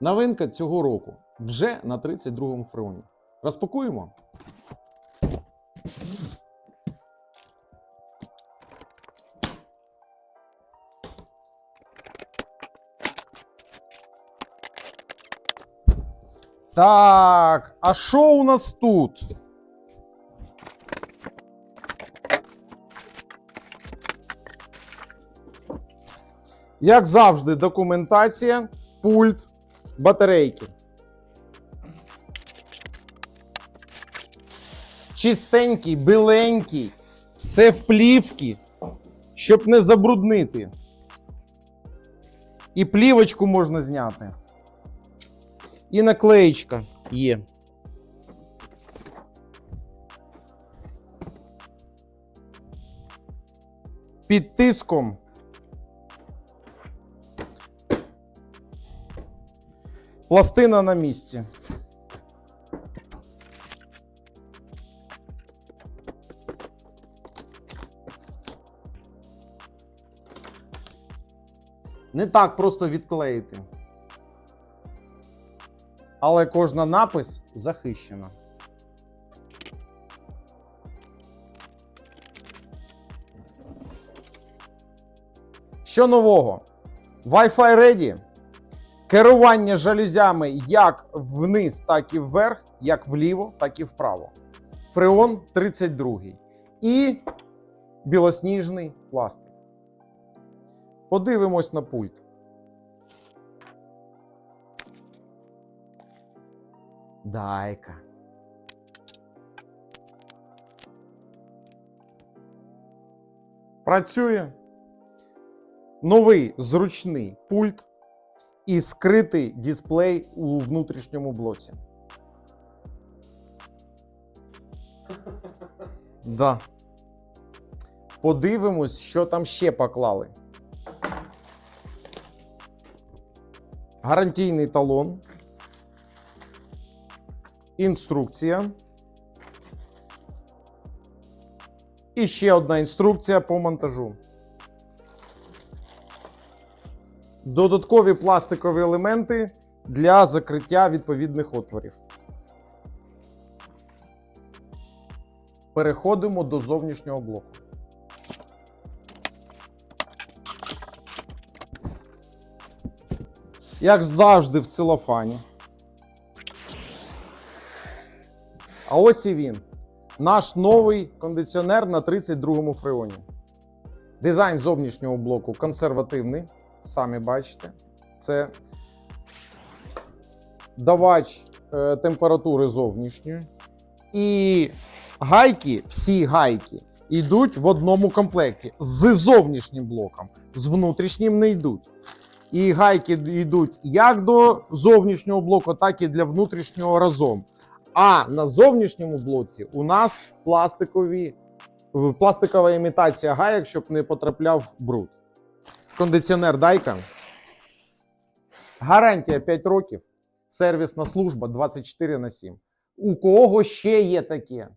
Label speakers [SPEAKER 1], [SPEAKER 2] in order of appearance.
[SPEAKER 1] Новинка цього року вже на 32-му фреоні. Розпакуємо. Так, а що у нас тут? Як завжди, документація, пульт, батарейки. Чистенький, биленький, все в плівки, щоб не забруднити. І плівочку можна зняти. І наклеєчка є. Під тиском Пластина на місці. Не так просто відклеїти. Але кожна напис захищена. Що нового? Wi-Fi Ready. Керування жалюзями як вниз, так і вверх, як вліво, так і вправо. Фреон 32. І білосніжний пластик. Подивимось на пульт. Дайка. Працює. Новий зручний пульт і скритий дисплей у внутрішньому блоці. Да. Подивимось, що там ще поклали. Гарантійний талон. Інструкція. І ще одна інструкція по монтажу. Додаткові пластикові елементи для закриття відповідних отворів. Переходимо до зовнішнього блоку. Як завжди в целофані. А ось і він. Наш новий кондиціонер на 32-му фреоні. Дизайн зовнішнього блоку консервативний. Самі бачите. Це давач е, температури зовнішньої. І гайки, всі гайки, йдуть в одному комплекті з зовнішнім блоком, з внутрішнім не йдуть. І гайки йдуть як до зовнішнього блоку, так і для внутрішнього разом. А на зовнішньому блоці у нас пластикові, пластикова імітація гайок, щоб не потрапляв бруд. Кондиціонер Дайка. Гарантія 5 років. Сервісна служба 24 на 7. У кого ще є таке?